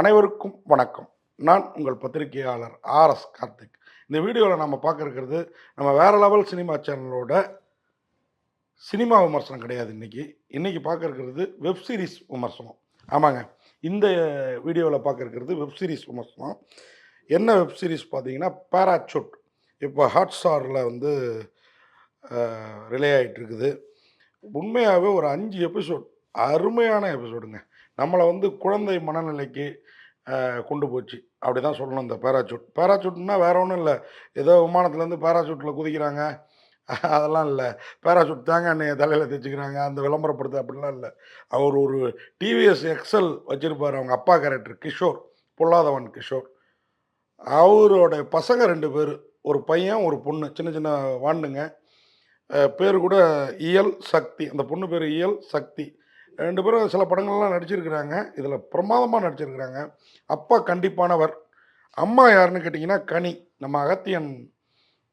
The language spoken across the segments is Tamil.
அனைவருக்கும் வணக்கம். நான் உங்கள் பத்திரிகையாளர் ஆர்எஸ் கார்த்திக். இந்த வீடியோவில் நம்ம பார்க்க இருக்கிறது நம்ம வேற லெவல் சினிமா சேனலோட சினிமா விமர்சனம் கிடையாது இன்னைக்கு. இன்னைக்கு பார்க்க இருக்கிறது வெப் சீரிஸ் விமர்சனம். ஆமாங்க. இந்த வீடியோவில் பார்க்க இருக்கிறது வெப் சீரிஸ் விமர்சனம். என்ன வெப் சீரிஸ் பார்த்தீங்கன்னா பேராச்சூட் இப்போ ஹாட் ஸ்டாரில் வந்து ரிலே ஆகிட்டு இருக்குது. உண்மையாகவே ஒரு அஞ்சு எபிசோட் அருமையான எபிசோடுங்க நம்மளை வந்து குழந்தை மனநிலைக்கு கொண்டு போச்சு. அப்படி தான் சொல்லணும் இந்த பேராச்சூட் பேராச்சூட்னா வேற ஒன்றும் இல்லை. ஏதோ விமானத்துலேருந்து பேராச்சூட்டில் குதிக்கிறாங்க. அதெல்லாம் இல்லை. பேராசூட் தாங்க அன்னைய தலையில் தைச்சிக்கிறாங்க அந்த விளம்பரப்படுத்து அப்படிலாம் இல்லை. அவர் ஒரு டிவிஎஸ் எக்ஸல் வச்சுருப்பார். அவங்க அப்பா கேரக்டர் கிஷோர். பொல்லாதவன் கிஷோர். அவரோட பசங்க ரெண்டு பேர். ஒரு பையன் ஒரு பொண்ணு. சின்ன சின்ன வாண்டுங்க பேர் கூட இயல் சக்தி. அந்த பொண்ணு பேர் இயல் சக்தி. ரெண்டு பேரும் சில படங்கள்லாம் நடிச்சிருக்கிறாங்க. இதில் பிரமாதமாக நடிச்சிருக்கிறாங்க. அப்பா கண்டிப்பானவர். அம்மா யாருன்னு கேட்டிங்கன்னா கனி. நம்ம அகத்தியன்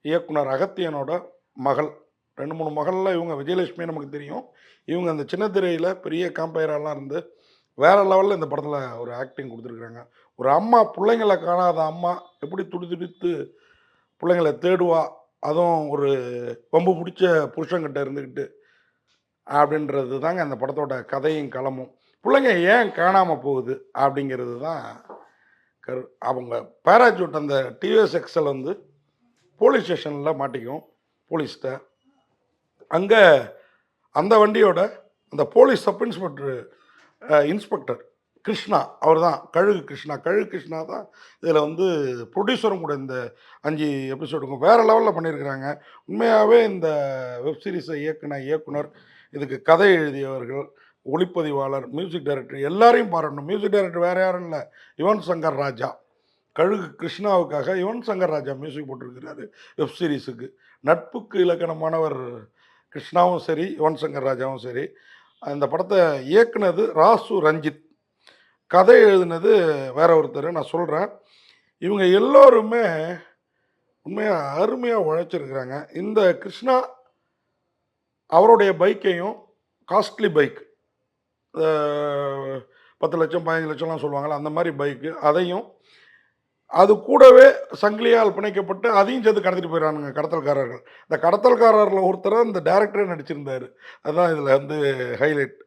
இயக்குனர் அகத்தியனோட மகள். ரெண்டு மூணு மகளில் இவங்க விஜயலட்சுமி நமக்கு தெரியும். இவங்க அந்த சின்ன திரையில் பெரிய காம்பயரெல்லாம் இருந்து வேறு லெவலில் இந்த படத்தில் ஒரு ஆக்டிங் கொடுத்துருக்குறாங்க. ஒரு அம்மா பிள்ளைங்களை காணாத அம்மா எப்படி துடி துடித்து பிள்ளைங்களை தேடுவா? அதுவும் ஒரு வம்பு பிடிச்ச புருஷங்கிட்ட இருந்துக்கிட்டு அப்படின்றது தாங்க அந்த படத்தோட கதையும் களமும். பிள்ளைங்க ஏன் காணாமல் போகுது அப்படிங்கிறது தான் கரு அவங்க பேராச்சூட் அந்த டிவிஎஸ் எக்ஸல் வந்து போலீஸ் ஸ்டேஷனில் மாட்டிக்கும் போலீஸ்கிட்ட அங்கே அந்த வண்டியோட அந்த police sub inspector inspector Krishna அவர் தான் கழுகு கிருஷ்ணா. கழுகு கிருஷ்ணா தான் இதில் வந்து ப்ரொடியூசரும் கூட இந்த அஞ்சு எபிசோடுக்கும் வேறு லெவலில் பண்ணியிருக்கிறாங்க உண்மையாகவே இந்த வெப்சீரிஸை இயக்குனர் இயக்குன இயக்குனர் இதுக்கு கதை எழுதியவர்கள் ஒளிப்பதிவாளர் மியூசிக் டைரக்டர் எல்லாரையும் பாராட்டணும். மியூசிக் டைரக்டர் வேறு யாரும் இல்லை. யுவன் சங்கர் ராஜா கழுகு கிருஷ்ணாவுக்காக யுவன் சங்கர் ராஜா மியூசிக் போட்டிருக்கிறாரு வெப் சீரிஸுக்கு நட்புக்கு இலக்கணமானவர் கிருஷ்ணாவும் சரி யுவன் சங்கர் ராஜாவும் சரி. அந்த படத்தை இயக்குனது ராசு ரஞ்சித். கதை எழுதினது வேற ஒருத்தர் நான் சொல்கிறேன் இவங்க எல்லோருமே உண்மையாக அருமையாக உழைச்சிருக்கிறாங்க. இந்த கிருஷ்ணா அவருடைய பைக்கையும் காஸ்ட்லி பைக் பத்து லட்சம் பதினஞ்சு லட்சம்லாம் சொல்லுவாங்கள்ல அந்த மாதிரி பைக்கு அதையும் அது கூடவே சங்கிலியால் பிணைக்கப்பட்டு அதையும் சேர்த்து கடத்திட்டு போயிடறானுங்க கடத்தல்காரர்கள். இந்த கடத்தல்காரரில் ஒருத்தர் இந்த டேரக்டரே நடிச்சிருந்தார். அதுதான் இதில் வந்து ஹைலைட்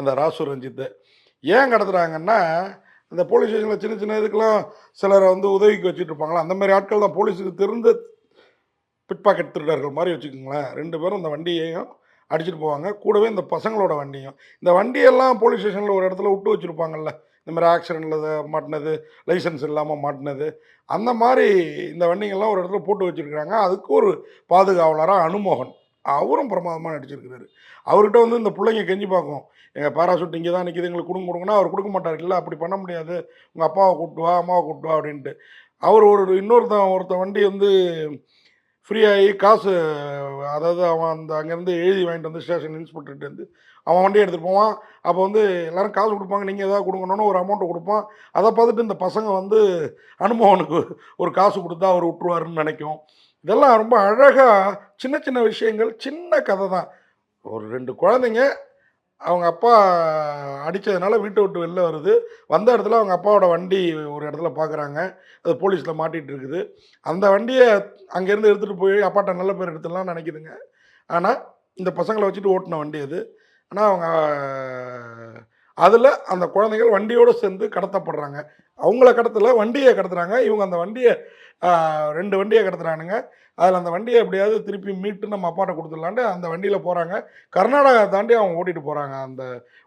அந்த ராசு ரஞ்சித்தை. ஏன் கடத்துறாங்கன்னா இந்த போலீஸ் ஸ்டேஷனில் சின்ன சின்ன இதுக்கெல்லாம் சிலரை வந்து உதவிக்கு வச்சுட்டு இருப்பாங்களா? அந்த மாதிரி ஆட்கள் தான் போலீஸுக்கு தெரிந்த பிட் பாக்கெட் திருடர்கள் மாதிரி வச்சுக்கோங்களேன். ரெண்டு பேரும் இந்த வண்டியையும் அடிச்சிட்டு போவாங்க. கூடவே இந்த பசங்களோட வண்டியும். இந்த வண்டியெல்லாம் போலீஸ் ஸ்டேஷனில் ஒரு இடத்துல விட்டு வச்சுருப்பாங்கல்ல. இந்த மாதிரி ஆக்சிடெண்ட்டில் மாட்டினது லைசன்ஸ் இல்லாமல் மாட்டினது. அந்த மாதிரி இந்த வண்டிங்கெல்லாம் ஒரு இடத்துல போட்டு வச்சுருக்கிறாங்க. அதுக்கு ஒரு பாதுகாவலராக அனுமோகன். அவரும் பிரமாதமாக நடிச்சிருக்கிறாரு. அவர்கிட்ட வந்து இந்த பிள்ளைங்க கெஞ்சி பார்க்கும். எங்கள் பேராசூட் இங்கே தான் நிற்கிது எங்களுக்கு கொடுங்க கொடுங்கன்னா அவர் கொடுக்க மாட்டார். இல்லை அப்படி பண்ண முடியாது. உங்கள் அப்பாவை கூப்பிட்டு வா அம்மாவை கூப்பிட்டு வா அப்படின்ட்டு. அவர் ஒரு இன்னொருத்தன் ஒருத்தன் வண்டி வந்து ஃப்ரீயாகி காசு அதாவது அவன் அந்த அங்கேருந்து எழுதி வாங்கிட்டு வந்து ஸ்டேஷன் இன்ஸ்பெக்டர்கிட்டருந்து அவன் வண்டியை எடுத்துகிட்டு போவான். அப்போ வந்து எல்லோரும் காசு கொடுப்பாங்க நீங்கள் எதாவது கொடுக்கணும்னு ஒரு அமௌண்ட்டை கொடுப்பான். அதை பார்த்துட்டு இந்த பசங்க வந்து அனுபவனுக்கு ஒரு காசு கொடுத்தா அவர் விட்டுருவாருன்னு நினைக்கும். இதெல்லாம் ரொம்ப அழகாக சின்ன சின்ன விஷயங்கள் சின்ன கதை தான். ஒரு ரெண்டு குழந்தைங்க அவங்க அப்பா அடித்ததுனால வீட்டை விட்டு வெளில வருது. வந்த இடத்துல அவங்க அப்பாவோட வண்டி ஒரு இடத்துல பார்க்குறாங்க அது போலீஸில் மாட்டிகிட்டு இருக்குது அந்த வண்டியை அங்கேருந்து எடுத்துகிட்டு போய் அப்பாட்ட நல்ல பேர் எடுத்துடலாம் நினைக்குதுங்க. ஆனால் இந்த பசங்களை வச்சுட்டு ஓட்டின வண்டி அது. ஆனால் அவங்க அதில் அந்த குழந்தைகள் வண்டியோடு சேர்ந்து கடத்தப்படுறாங்க. அவங்கள கடத்தல வண்டியை கடத்துறாங்க. இவங்க அந்த வண்டியை ரெண்டு வண்டியை கடத்துறானுங்க. அதில் அந்த வண்டியை எப்படியாவது திருப்பி மீட்டு நம்ம அப்பாட்ட கொடுத்துடலான்ட்டு அந்த வண்டியில் போகிறாங்க கர்நாடகா தாண்டி அவங்க ஓட்டிகிட்டு போகிறாங்க அந்த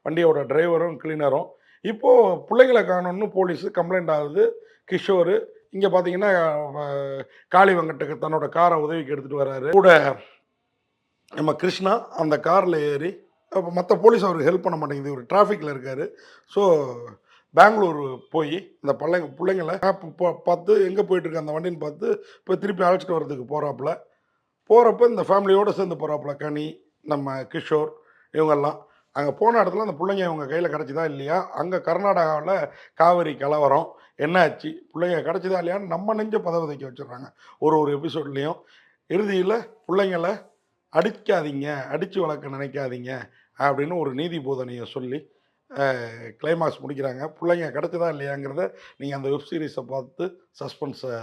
வண்டியோட டிரைவரும் கிளீனரும். இப்போது பிள்ளைங்களை காணணும்னு போலீஸு கம்ப்ளைண்ட் ஆகுது. கிஷோர் இங்கே பார்த்தீங்கன்னா காளிவங்கட்டுக்கு காளி வெங்கட்டுக்கு தன்னோட காரை உதவிக்கு எடுத்துகிட்டு வர்றாரு கூட நம்ம கிருஷ்ணா அந்த காரில் ஏறி அப்போ மற்ற போலீஸ் அவருக்கு ஹெல்ப் பண்ண மாட்டேங்குது. ஒரு டிராஃபிக்கில் இருக்கார். ஸோ பெங்களூர் போய் இந்த பிள்ளைங்க பிள்ளைங்களை பார்த்து எங்கே போயிட்டுருக்கு அந்த வண்டின்னு பார்த்து இப்போ திருப்பி அழைச்சிட்டு வர்றதுக்கு போகிறாப்புல போகிறப்ப இந்த ஃபேமிலியோடு சேர்ந்து போகிறாப்புல கனி நம்ம கிஷோர் இவங்கெல்லாம். அங்கே போன இடத்துல அந்த பிள்ளைங்க இவங்க கையில் கிடச்சிதா இல்லையா? அங்கே கர்நாடகாவில் காவிரி கலவரம். என்னாச்சு? பிள்ளைங்க கிடச்சிதா இல்லையான்னு நம்ம நெஞ்ச பதவதைக்க வச்சிடுறாங்க. ஒரு ஒரு எபிசோட்லேயும் இறுதியில் பிள்ளைங்களை அடிக்காதீங்க அடித்து வளர்க்க நினைக்காதீங்க. அப்படின்னு ஒரு நீதி போதனையை சொல்லி கிளைமாக்ஸ் முடிக்கிறாங்க. பிள்ளைங்க கிடச்சதா இல்லையாங்கிறத நீங்கள் அந்த வெப் சீரிஸை பார்த்து சஸ்பென்ஸை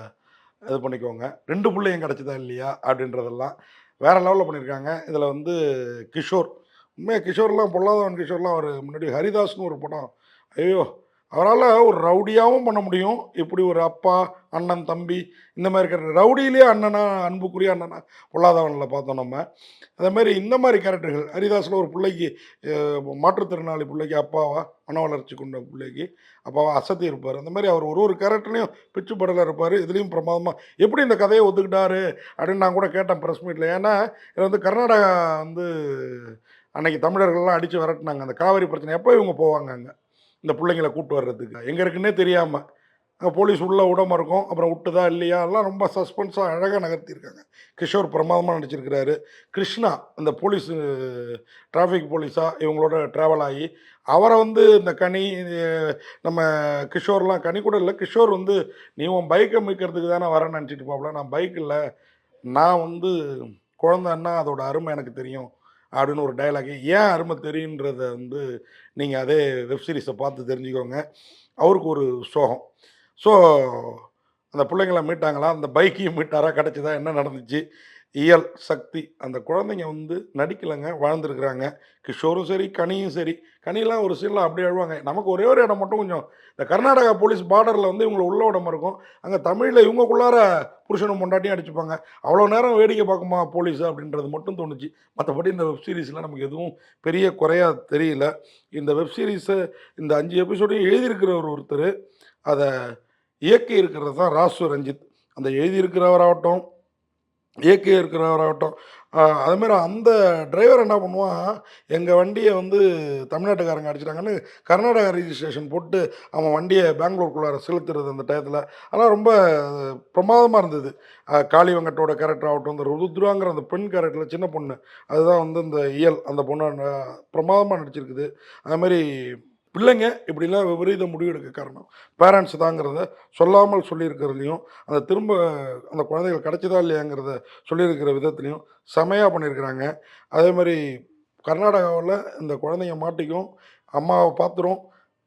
இது பண்ணிக்கோங்க. ரெண்டு பிள்ளையும் கிடச்சதா இல்லையா அப்படின்றதெல்லாம் வேறு லெவலில் பண்ணியிருக்காங்க இதில் வந்து கிஷோர். உண்மையாக கிஷோர்லாம் பொல்லாதவன் கிஷோர்லாம் அவர் முன்னாடி ஹரிதாஸ்னு ஒரு படம். ஐயோ! அவரால் ஒரு ரவுடியாகவும் பண்ண முடியும். இப்படி ஒரு அப்பா அண்ணன் தம்பி இந்த மாதிரி இருக்கிற ரவுடியிலே அண்ணனா அன்புக்குரிய அண்ணனா பொல்லாதவனில் பார்த்தோம் நம்ம. அதேமாதிரி இந்த மாதிரி கேரக்டர்கள் ஹரிதாஸில் ஒரு பிள்ளைக்கு மாற்றுத்திறனாளி பிள்ளைக்கு அப்பாவா மன வளர்ச்சி கொண்ட பிள்ளைக்கு அப்பாவா அசத்தி இருப்பார். அந்த மாதிரி அவர் ஒரு ஒரு கேரக்டர்லையும் பிச்சு இருப்பார். இதுலேயும் பிரமாதமாக எப்படி இந்த கதையை ஒத்துக்கிட்டாரு அப்படின்னு நான் கூட கேட்டேன் ப்ரெஸ் மீட்டில் ஏன்னா இது வந்து கர்நாடகா வந்து அன்னைக்கு தமிழர்கள்லாம் அடித்து விரட்டினாங்க. அந்த காவிரி பிரச்சனை எப்போ இவங்க போவாங்க அங்கே? இந்த பிள்ளைங்களை கூட்டு வர்றதுக்கு. எங்கே இருக்குன்னே தெரியாமல் அங்கே போலீஸ் உள்ளே விடாம இருக்கும் அப்புறம் விட்டுதா இல்லையா? எல்லாம் ரொம்ப சஸ்பென்ஸாக அழகாக நகர்த்தியிருக்காங்க கிஷோர் பிரமாதமாக நடிச்சிருக்கிறாரு. கிருஷ்ணா இந்த போலீஸ் டிராஃபிக் போலீஸாக இவங்களோட ட்ராவல் ஆகி அவரை வந்து இந்த கனி நம்ம கிஷோர்லாம் கனி கூட இல்லை. கிஷோர் வந்து நீ உன் பைக்கை மீட்கிறதுக்கு தானே வரேன்னு நினச்சிட்டு போகல நான் பைக் இல்லை. நான் வந்து குழந்தைன்னா அதோட அருமை எனக்கு தெரியும். அப்படின்னு ஒரு டயலாக் ஏன் அருமை தெரியுன்றத வந்து நீங்கள் அதே வெப்சீரிஸை பார்த்து தெரிஞ்சுக்கோங்க. அவருக்கு ஒரு சோகம். ஸோ அந்த பிள்ளைங்கள மீட்டாங்களா? அந்த பைக்கையும் மீட்டாரா? கிடச்சிதா? என்ன நடந்துச்சு? இயல் சக்தி. அந்த குழந்தைங்க வந்து நடிக்கலைங்க வாழ்ந்துருக்குறாங்க. கிஷோரும் சரி கனியும் சரி. கனியெல்லாம் ஒரு சீனில் அப்படியே அழுவாங்க. நமக்கு ஒரே ஒரு இடம் மட்டும் கொஞ்சம் இந்த கர்நாடகா போலீஸ் பார்டரில் வந்து இவங்களை உள்ள இடம் இருக்கும். அங்கே தமிழில் இவங்கக்குள்ளார புருஷனும் பொண்டாட்டியும் அடிச்சுப்பாங்க. அவ்வளோ நேரம் வேடிக்கை பார்க்குமா போலீஸ் அப்படின்றது மட்டும் தோணுச்சு. மற்றபடி இந்த வெப் சீரிஸில் நமக்கு எதுவும் பெரிய குறையாக தெரியல. இந்த வெப் சீரிஸை இந்த அஞ்சு எபிசோடையும் எழுதியிருக்கிற ஒருத்தர். அதை இயக்கி இருக்கிறது தான் ராசு ரஞ்சித். அந்த எழுதியிருக்கிறவராகட்டும் இயக்கி இருக்கிறவராகட்டும். அதுமாரி அந்த டிரைவர் என்ன பண்ணுவான்? எங்கள் வண்டியை வந்து தமிழ்நாட்டுக்காரங்க அடிச்சிட்டாங்கன்னு கர்நாடகா ரிஜிஸ்ட்ரேஷன் போட்டு அவன் வண்டியை பெங்களூருக்குள்ளார செலுத்துறது அந்த டயத்தில். அதெல்லாம் ரொம்ப பிரமாதமாக இருந்தது. காளிவங்கட்டோட காளி வெங்கட்டோட கேரக்டர் ஆகட்டும் இந்த ருத்ராங்கிற அந்த பெண் கேரக்டரில் சின்ன பொண்ணு. அதுதான் வந்து இந்த இயல் அந்த பொண்ணு பிரமாதமாக நடிச்சிருக்குது. அது மாதிரி பிள்ளைங்க இப்படிலாம் விபரீத முடிவு எடுக்க காரணம். பேரண்ட்ஸ் தாங்கிறத சொல்லாமல் சொல்லியிருக்கிறதுலையும் அந்த திரும்ப அந்த குழந்தைகள் கிடைச்சதா இல்லையாங்கிறத சொல்லியிருக்கிற விதத்துலையும் செமையாக பண்ணியிருக்கிறாங்க. அதே மாதிரி கர்நாடகாவில் இந்த குழந்தைங்க மாட்டிக்கும் அம்மாவை பார்த்துரும்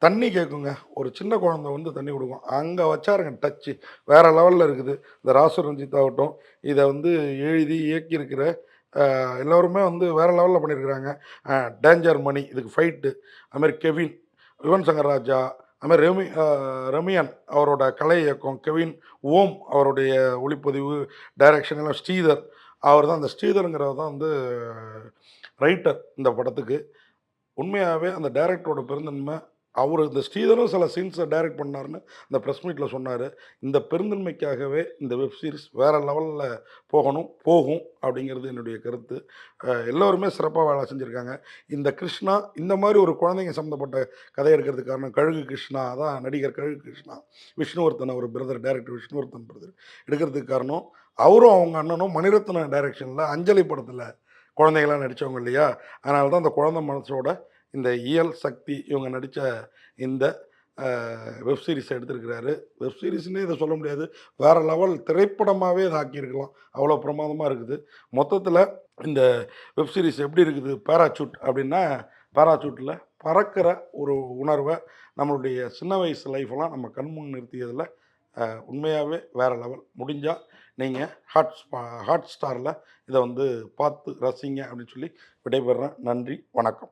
தண்ணி கேட்குங்க ஒரு சின்ன குழந்தை வந்து தண்ணி கொடுக்கும். அங்கே வச்சாருங்க டச்சு வேறு லெவலில் இருக்குது. இந்த ராசு ரஞ்சித் ஆகட்டும் இதை வந்து எழுதி இயக்கியிருக்கிற எல்லோருமே வந்து வேறு லெவலில் பண்ணியிருக்கிறாங்க. டேஞ்சர் மணி இதுக்கு ஃபைட்டு அதுமாதிரி கெவின் யுவன் சங்கர் ராஜா அதுமாதிரி ரெமி ரெமியன் அவரோட கலை இயக்கம் கெவின் ஓம் அவருடைய ஒளிப்பதிவு டைரக்ஷன் எல்லாம் ஸ்ரீதர் அவர் தான் அந்த ஸ்ரீதருங்கிறவர் தான் வந்து ரைட்டர் இந்த படத்துக்கு. உண்மையாகவே அந்த டைரக்டரோட பெருந்தன்மை அவர் இந்த ஸ்ரீதரும் சில சீன்ஸை டைரக்ட் பண்ணாருன்னு அந்த ப்ரெஸ் மீட்டில் சொன்னார். இந்த பெருந்தன்மைக்காகவே இந்த வெப் சீரிஸ் வேறு லெவலில் போகணும் போகும் அப்படிங்கிறது என்னுடைய கருத்து. எல்லோருமே சிறப்பாக வேலை செஞ்சுருக்காங்க. இந்த கிருஷ்ணா இந்த மாதிரி ஒரு குழந்தைங்க சம்மந்தப்பட்ட கதை எடுக்கிறதுக்கு காரணம் கழுகு கிருஷ்ணா தான் நடிகர் கழுகு கிருஷ்ணா. விஷ்ணுவர்தன் அவர் பிரதர் டைரக்டர் விஷ்ணுவர்தன் பிரதர் எடுக்கிறதுக்கு காரணம் அவரும் அவங்க அண்ணனும் மணிரத்ன டைரக்ஷனில் அஞ்சலி படத்தில் குழந்தைகளாக நடித்தவங்க இல்லையா? அதனால தான் அந்த குழந்தை மனசோட இந்த இயல் சக்தி இவங்க நடித்த இந்த வெப் சீரிஸ் எடுத்திருக்கிறாரு. வெப் சீரிஸ்னே இதை சொல்ல முடியாது. வேறு லெவல் திரைப்படமாகவே இதை ஆக்கியிருக்கலாம். அவ்வளோ பிரமாதமாக இருக்குது. மொத்தத்தில் இந்த வெப் சீரிஸ் எப்படி இருக்குது? பேராசூட் அப்படின்னா பேராசூட்டில் பறக்கிற ஒரு உணர்வை நம்மளுடைய சின்ன வயசு லைஃப்பெல்லாம் நம்ம கண்முன் நிறுத்தியதில் உண்மையாகவே வேறு லெவல். முடிஞ்சால் நீங்கள் ஹாட் ஹாட் ஸ்டாரில் இதை வந்து பார்த்து ரசிங்க அப்படின்னு சொல்லி விடைபெறேன் நன்றி. வணக்கம்.